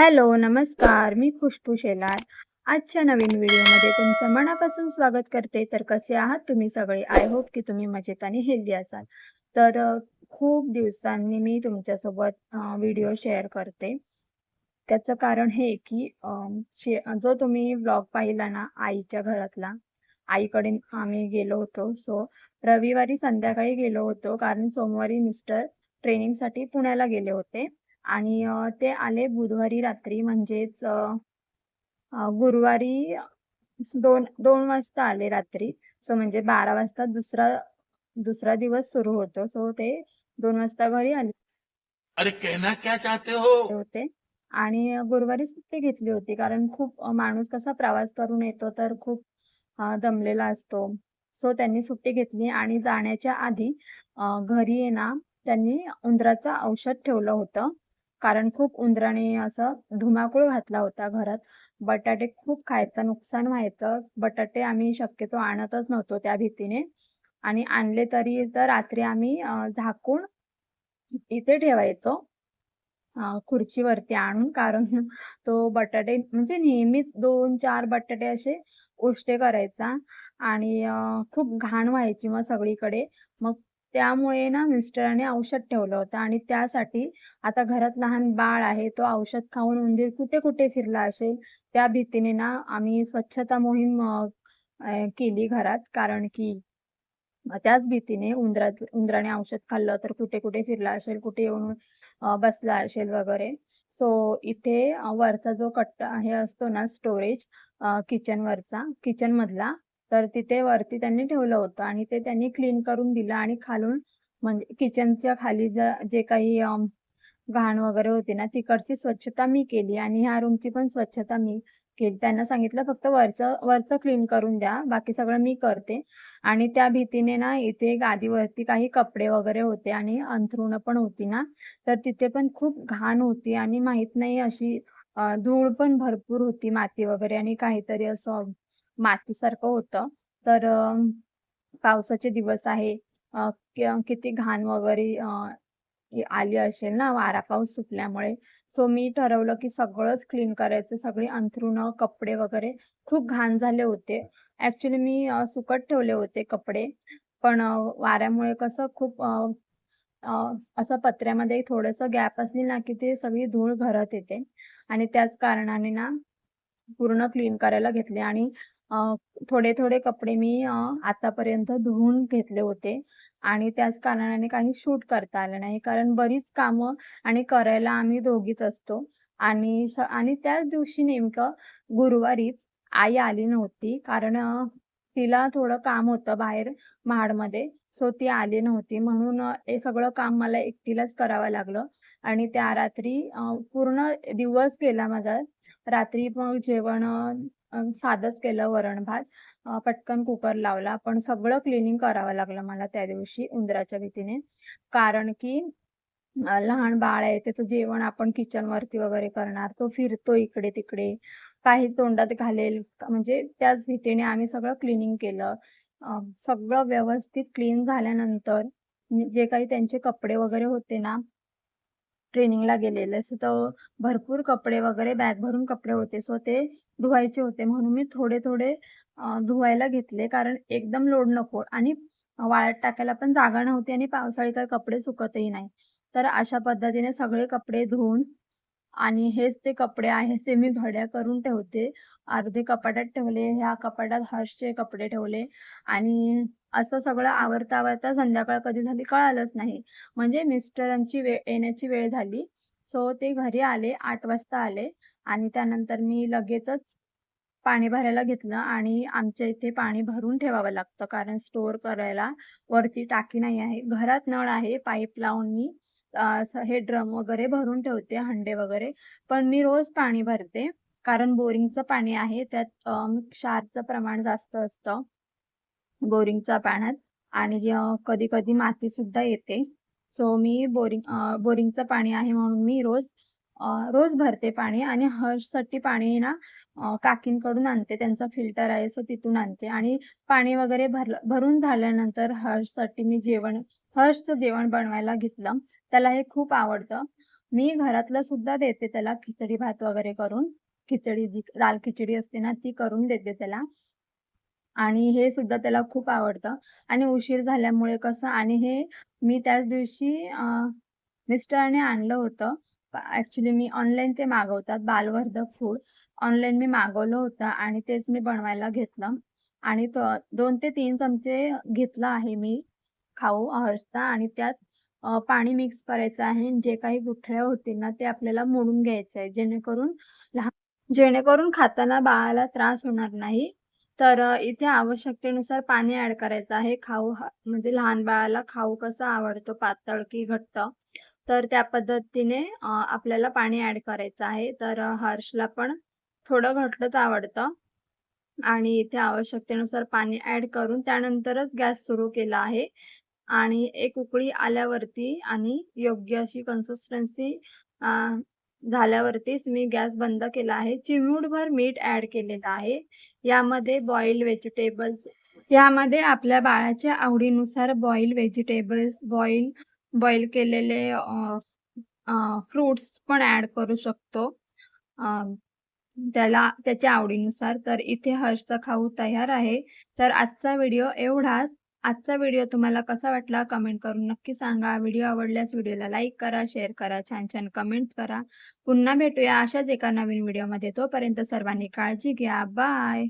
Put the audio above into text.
Hello, नमस्कार. मी खुशबू शेलार. आजच्या नवीन व्हिडिओमध्ये तुमचं मनापासून स्वागत करते. तर कसे आहात तुम्ही सगळे? आय होप की तुम्ही मजेत आणि हेल्दी असाल. तर खूप दिवसांनी मी तुमच्यासोबत व्हिडिओ शेअर करते. त्याचं कारण हे की शे जो तुम्ही ब्लॉग पाहिला ना आईच्या घरातला, आईकडे आम्ही गेलो होतो. सो रविवारी संध्याकाळी गेलो होतो कारण सोमवारी मिस्टर ट्रेनिंगसाठी पुण्याला गेले होते आणि ते आले बुधवारी रात्री म्हणजेच गुरुवारी 2 2 वाजता आले रात्री. सो म्हणजे 12 वाजता दुसरा दुसरा दिवस सुरू होतो. सो ते 2 वाजता घरी आले अरे कहना क्या चाहते हो होते आणि गुरुवारी सुट्टी घेतली होती कारण खूप माणूस कसा प्रवास करून येतो तर खूप दमलेला असतो. सो त्यांनी सुट्टी घेतली आणि जाण्याच्या आधी घरी आहे ना त्यांनी उंदराचं औषध ठेवलं होतं. कारण खूप उंदराने असं धुमाकूळ घातला होता घरात. बटाटे खूप खायचं, नुकसान व्हायचं. बटाटे आम्ही शक्यतो आणतच नव्हतो त्या भीतीने आणि आणले तरी तर रात्री आम्ही झाकून इथे ठेवायचो. खुर्चीवरती आणून कारण तो बटाटे म्हणजे नेहमीच 2-4 बटाटे असे उष्टे करायचा आणि खूप घाण व्हायची मग सगळीकडे. मग त्यामुळे ना मिस्टरांनी औषध ठेवलं होतं आणि त्यासाठी आता घरात लहान बाळ आहे, तो औषध खाऊन उंदीर कुठे-कुठे फिरला असेल, त्या भीतीने ना आम्ही स्वच्छता मोहीम केली घरात. कारण की त्याच भीतीने उंदरा उंदराने औषध खाल्लं तर कुठे-कुठे फिरला असेल, कुठे येऊन बसला असेल वगैरे. सो इथे वरचा जो कट्टा हे असतो ना स्टोरेज किचन वरचा किचन मधला तर तिथे वरती त्यांनी ठेवलं होतं आणि ते त्यांनी क्लीन करून दिलं आणि खालून म्हणजे किचनच्या खाली जे काही घाण वगैरे होती ना, तिकडची स्वच्छता मी केली आणि ह्या रूमची पण स्वच्छता मी केली. त्यांना सांगितलं फक्त वरचं वरचं क्लीन करून द्या, बाकी सगळं मी करते. आणि त्या भीतीने ना इथे गादीवरती काही कपडे वगैरे होते आणि अंथरुणं पण होती ना, तर तिथे पण खूप घाण होती आणि माहीत नाही अशी धूळ पण भरपूर होती, माती वगैरे आणि काहीतरी असं मातीसारखं होतं. तर पावसाचे दिवस आहे. किती घाण वगैरे आली असेल ना वारा पाऊस सुटल्यामुळे. सो मी ठरवलं की सगळंच क्लीन करायचं. सगळी अंथरुणं, कपडे वगैरे खूप घाण झाले होते. ऍक्च्युली मी सुकट सुकत ठेवले होते कपडे, पण वाऱ्यामुळे कसं खूप असं पत्र्यामध्ये थोडंसं गॅप असली ना, की ते सगळी धूळ घरात येते आणि त्याच कारणाने ना पूर्ण क्लीन करायला घेतले आणि थोडे-थोडे कपडे मी आतापर्यंत धुवून घेतले होते आणि त्याच कारणाने काही शूट करता आलं नाही. कारण बरीच कामं आणि करायला आम्ही दोघीच असतो आणि श आणि त्याच दिवशी नेमकं गुरुवारीच आई आली नव्हती. कारण तिला थोडं काम होतं बाहेर महाडमध्ये. सो ती आली नव्हती म्हणून हे सगळं काम मला एकटीलाच करावं लागलं आणि त्या रात्री पूर्ण दिवस गेला माझा. रात्री मग जेवण साधंच केलं वरण-भात. पटकन कुकर लावला. पण सगळं क्लिनिंग करावं लागलं मला त्या दिवशी उंदराच्या भीतीने. कारण की लहान बाळ आहे, त्याचं जेवण आपण किचनवरती वगैरे करणार. तो फिरतो इकडे-तिकडे, काही तोंडात घालेल, म्हणजे त्याच भीतीने आम्ही सगळं क्लिनिंग केलं. सगळं व्यवस्थित क्लीन झाल्यानंतर जे काही त्यांचे कपडे वगैरे होते ना, ट्रेनिंगला गेलेले, सो तर भरपूर कपडे वगैरे बॅग भरून कपडे होते. सो ते धुवायचे होते म्हणून मी थोडे-थोडे धुवायला घेतले कारण एकदम लोड नको आणि वाळत टाकायला पण जागा नव्हती आणि पावसाळी तर कपडे सुकतही नाही. तर अशा पद्धतीने सगळे कपडे धुवून आणि हेच ते कपडे आहेत ते मी घड्या करून ठेवते. अर्धे कपाटात ठेवले, ह्या कपाटात हर्षचे कपडे ठेवले आणि असं सगळं आवरता-आवरता संध्याकाळ कधी झाली कळालंच नाही. म्हणजे मिस्टरांची वेळ येण्याची वेळ झाली. सो ते घरी आले, आठ वाजता आले आणि त्यानंतर मी लगेचच पाणी भरायला घेतलं आणि आमच्या इथे पाणी भरून ठेवावं लागतं कारण स्टोअर करायला वरती टाकी नाही आहे. घरात नळ आहे, पाईप लावून मी हे ड्रम वगैरे भरून ठेवते, हंडे वगैरे. पण मी रोज पाणी भरते कारण बोरिंगचं पाणी आहे त्यात क्षारचं प्रमाण जास्त असतं बोरिंगच्या पाण्यात आणि कधी कधी माती मातीसुद्धा येते. सो मी बोरिंग बोरिंगचं पाणी आहे म्हणून मी रोज रोज भरते पाणी आणि हर्षसाठी पाणी ना काकींकडून आणते. त्यांचा फिल्टर आहे सो तिथून आणते आणि पाणी वगैरे भरलं भरून झाल्यानंतर हर्षसाठी मी जेवण हर्षचं जेवण बनवायला घेतलं. त्याला हे खूप आवडतं. मी घरातलं सुद्धा देते त्याला खिचडी भात वगैरे करून. खिचडी जी दाल खिचडी असते ना, ती करून देते त्याला. आणि हे सुद्धा त्याला खूप आवडतं आणि उशीर झाल्यामुळे कसं आणि हे मी त्याच दिवशी मिस्टरने आणलं होतं. ॲक्चुअली मी ऑनलाईन ते मागवतात बालवर्धक फूड. ऑनलाईन मी मागवलं होतं आणि तेच मी बनवायला घेतलं आणि तो दोन ते तीन चमचे घेतला आहे मी खाऊ हर्षचा आणि त्यात पाणी मिक्स करायचं आहे आणि जे काही गुठळ्या होतील ना, ते आपल्याला मोडून घ्यायचं आहे. जेणेकरून लहान जेणेकरून खाताना बाळाला त्रास होणार नाही. तर इथे आवश्यकतेनुसार पाणी ॲड करायचं आहे. खाऊ हा म्हणजे लहान बाळाला खाऊ कसा आवडतो पातळ की घट्ट, तर त्या पद्धतीने आपल्याला पाणी ऍड करायचं आहे. तर हर्षला पण थोडं घटलंच आवडतं आणि इथे आवश्यकतेनुसार पाणी ऍड करून त्यानंतरच गॅस सुरू केला आहे आणि एक उकळी आल्यावरती आणि योग्य अशी कन्सिस्टन्सी झाल्यावरतीच मी गॅस बंद केला आहे. चिमूटभर मीठ ॲड केलेलं आहे. यामध्ये बॉईल व्हेजिटेबल्स यामध्ये आपल्या बाळाच्या आवडीनुसार बॉईल व्हेजिटेबल्स, बॉईल बॉईल केलेले फ्रूट्स फ्रुट्स पण ॲड करू शकतो. त्याला त्याच्या आवडीनुसार. तर इथे हर्ष खाऊ तयार आहे. तर आजचा व्हिडिओ एवढाच. आजचा व्हिडिओ तुम्हाला कसा वाटला कमेंट करून नक्की सांगा. व्हिडिओ आवडल्यास व्हिडिओला लाईक करा, शेअर करा, छान-छान कमेंट्स करा. पुन्हा भेटूया अशाच एका नवीन व्हिडिओमध्ये. तोपर्यंत सर्वांनी काळजी घ्या. बाय.